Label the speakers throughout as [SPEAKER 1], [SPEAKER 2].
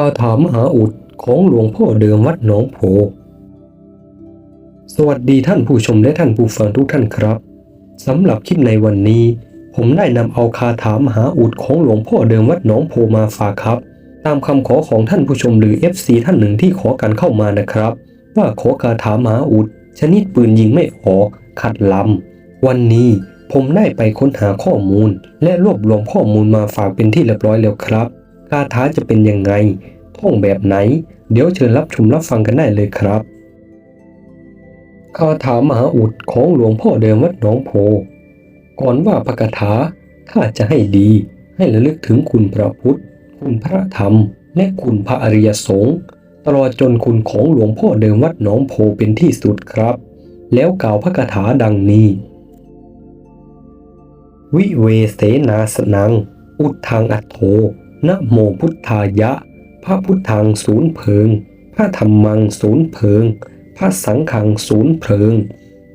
[SPEAKER 1] าถามหาอุดของหลวงพ่อเดิมวัดหนองโพ สวัสดีท่านผู้ชมและท่านผู้ฟังทุกท่านครับสำหรับคลิปในวันนี้ ผมได้นำเอาคาถามหาอุดของหลวงพ่อเดิมวัดหนองโพมาฝากครับ ตามคำขอของท่านผู้ชมหรือ FC ท่านหนึ่งที่ขอกันเข้ามานะครับ ว่าขอคาถามหาอุด ชนิดปืนยิงไม่ออกขัดลำวันนี้ผมได้ไปค้นหาข้อมูล และรวบรวมข้อมูลมาฝากเป็นที่เรียบร้อยแล้วครับ คาถาจะเป็นยังไงท่องแบบไหน เดี๋ยวเชิญรับชมรับฟังกันได้เลยครับ คาถามหาอุดของหลวงพ่อเดิมวัดหนองโพ ก่อนว่าพระคาถาถ้าจะให้ดีให้ระลึกถึงคุณพระพุทธ คุณพระธรรม และคุณพระอริยสงฆ์ตลอดจนคุณของหลวงพ่อเดิมวัดหนองโพเป็นที่สุดครับ แล้วกล่าวพระคาถาดังนี้ วิเวเสนาสนัง อุดทธังอัตโธ นะโมพุทธายะ พระพุทธังศูนย์เพิง พระธรรมังศูนย์เพิง พระสังฆังศูนย์เพิง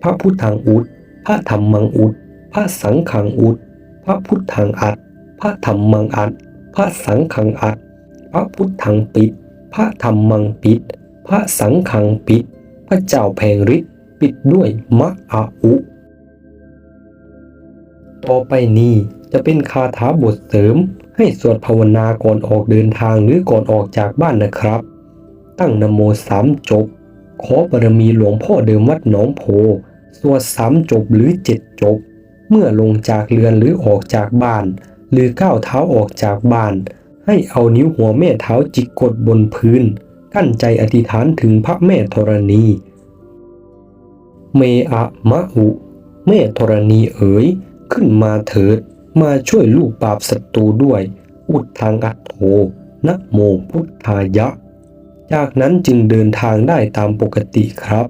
[SPEAKER 1] พระพุทธังอุด พระธรรมังอุด พระสังฆังอุด พระพุทธังอัด พระธรรมังอัด พระสังฆังอัด พระพุทธังปิด พระธรรมังปิด พระสังฆังปิด พระเจ้าแผงฤทธิ์ปิดด้วยมะอาอุ ต่อไปนี้จะเป็นคาถาบทเสริม ให้สวดภาวนาก่อนออกเดินทางหรือก่อนออกจากบ้านนะครับ ตั้งนโมสามจบ ขอบารมีหลวงพ่อเดิมวัดหนองโพสวดสามจบหรือเจ็ดจบ เมื่อลงจากเรือนหรือออกจากบ้าน หรือก้าวเท้าออกจากบ้าน ให้เอานิ้วหัวแม่เท้าจิกกดบนพื้น กั้นใจอธิษฐานถึงพระแม่ธรณี เมอะมะหุแม่ธรณีเอ๋ยขึ้นมาเถิด มาช่วยลูกปราบศัตรูด้วย อุดทางอัตโธนะโมพุทธายะ จากนั้นจึงเดินทางได้ตามปกติครับ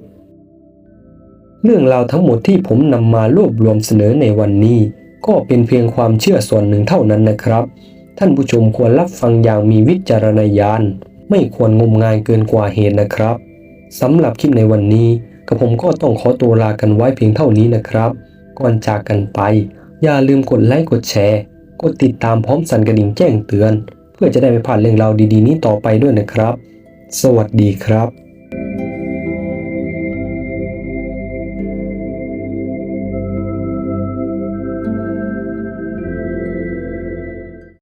[SPEAKER 1] เรื่องราวทั้งหมดที่ผมนำมารวบรวมเสนอในวันนี้ ก็เป็นเพียงความเชื่อส่วนหนึ่งเท่านั้นนะครับ ท่านผู้ชมควรรับฟังอย่างมีวิจารณญาณ ไม่ควรงมงายเกินกว่าเหตุนะครับสำหรับคลิปในวันนี้กับผมก็ต้องขอตัวลากันไว้เพียงเท่านี้นะครับ ก่อนจากกันไป อย่าลืมกดไลค์กดแชร์ กดติดตามพร้อมสั่นกระดิ่งแจ้งเตือน เพื่อจะได้ไม่พลาดเรื่องราวดีๆ นี้ต่อไปด้วยนะครับ สวัสดีครับ